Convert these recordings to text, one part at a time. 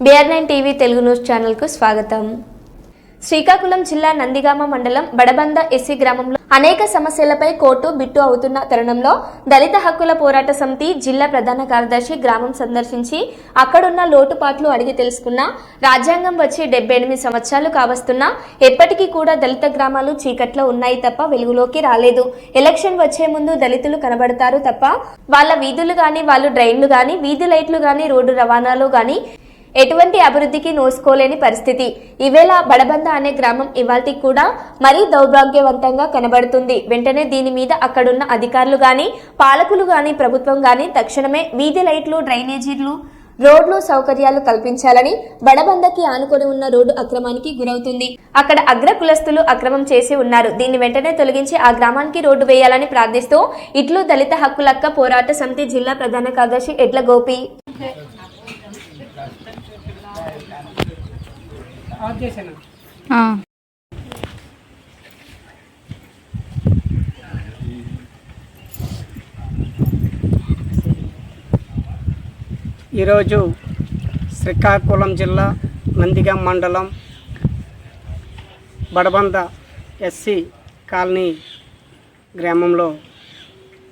BR nine TV Telugu news ఛానల్కు స్వాగతం. శ్రీకాకుళం జిల్లా నందిగామ మండలం బడబంద ఎస్సీ గ్రామంలో అనేక సమస్యలపై కోర్టు బిట్టు అవుతున్న తరుణంలో దళిత హక్కుల పోరాట సమితి జిల్లా ప్రధాన కార్యదర్శి గ్రామం సందర్శించి అక్కడున్న లోటుపాట్లు అడిగి తెలుసుకున్న రాజ్యాంగం వచ్చి డెబ్బై ఎనిమిది సంవత్సరాలు కావస్తున్నా ఎప్పటికీ కూడా దళిత గ్రామాలు చీకట్లో ఉన్నాయి తప్ప వెలుగులోకి రాలేదు. ఎలక్షన్ వచ్చే ముందు దళితులు కనబడతారు తప్ప వాళ్ళ వీధులు గాని వాళ్ళు డ్రైన్లు గాని వీధి లైట్లు గాని రోడ్డు రవాణాలు గాని ఎటువంటి అభివృద్ధికి నోసుకోలేని పరిస్థితి. ఇవేళ బడబంద అనే గ్రామం ఇవాల్టి కూడా మరీ దౌర్భాగ్యవంతంగా కనబడుతుంది. వెంటనే దీని మీద అక్కడున్న అధికారులు గాని పాలకులు గాని ప్రభుత్వం గాని తక్షణమే వీధి లైట్లు డ్రైనేజీలు రోడ్లు సౌకర్యాలు కల్పించాలని బడబందకి ఆనుకొని ఉన్న రోడ్డు అక్రమానికి గురవుతుంది. అక్కడ అగ్ర కులస్తులు అక్రమం చేసి ఉన్నారు. దీన్ని వెంటనే తొలగించి ఆ గ్రామానికి రోడ్డు వేయాలని ప్రార్థిస్తూ ఇట్లు దళిత హక్కులక్క పోరాట సమితి జిల్లా ప్రధాన కార్యదర్శి ఎడ్ల గోపి. ఆ. ఈరోజు శ్రీకాకుళం జిల్లా నందిగం మండలం బడబంద ఎస్సీ కాలనీ గ్రామంలో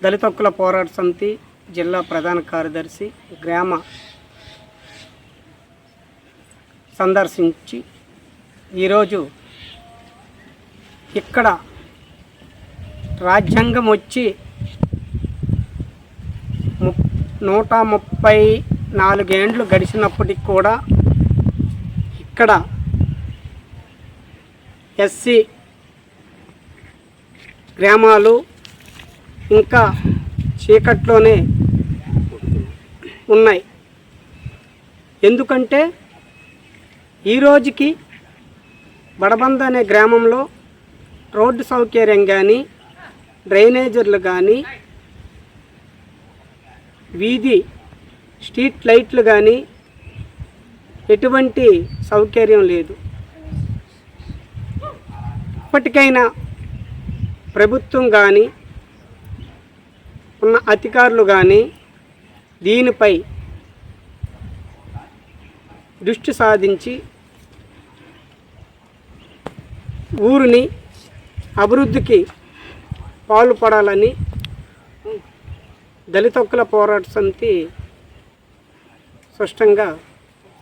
దళిత హక్కుల పోరాట సమితి జిల్లా ప్రధాన కార్యదర్శి గ్రామ సందర్శించి ఈరోజు ఇక్కడ రాజ్యాంగం వచ్చి ము నూట ముప్పై నాలుగేండ్లు గడిచినప్పటికి కూడా ఇక్కడ ఎస్సీ గ్రామాలు ఇంకా చీకట్లోనే ఉన్నాయి. ఎందుకంటే ఈ రోజుకి బడబంద అనే గ్రామంలో రోడ్డు సౌకర్యం కానీ డ్రైనేజర్లు కానీ వీధి స్ట్రీట్ లైట్లు కానీ ఎటువంటి సౌకర్యం లేదు. ఇప్పటికైనా ప్రభుత్వం కానీ ఉన్న అధికారులు కానీ దీనిపై దృష్టి సాధించి ఊరిని అభివృద్ధికి పాల్పడాలని దళిత హక్కుల పోరాట సమితి స్పష్టంగా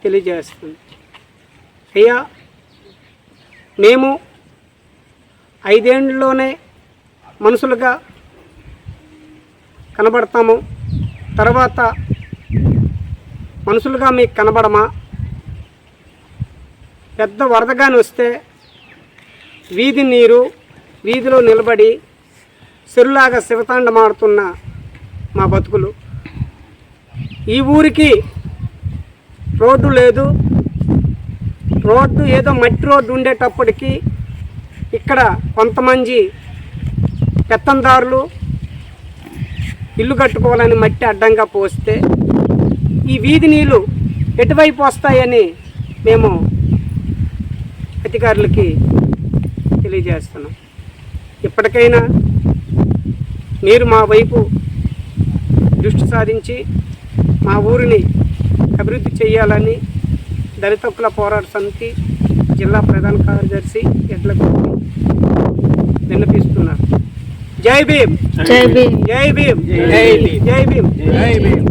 తెలియజేస్తుంది. అయ్యా మేము ఐదేండ్లలోనే మనుషులుగా కనబడతాము. తర్వాత మనుషులుగా మీకు కనబడమా? పెద్ద వరదగాని వస్తే వీధి నీరు వీధిలో నిలబడి చెరులాగా శివతాండమాడుతున్న మా బతుకులు. ఈ ఊరికి రోడ్డు లేదు. రోడ్డు ఏదో మట్టి రోడ్డు ఉండేటప్పటికి ఇక్కడ కొంతమంది పెత్తందారులు ఇల్లు కట్టుకోవాలని మట్టి అడ్డంగా పోస్తే ఈ వీధి నీళ్ళు ఎటువైపు వస్తాయని మేము అధికారులకి తెలియజేస్తున్నాం. ఇప్పటికైనా మీరు మా వైపు దృష్టి సారించి మా ఊరిని అభివృద్ధి చేయాలని దళిత హక్కుల పోరాట సమితి జిల్లా ప్రధాన కార్యదర్శి ఎడ్లకు విన్నపిస్తున్నారు. జై భీమ్. జై భీమ్. జై భీమ్. జై భీమ్. జై భీమ్.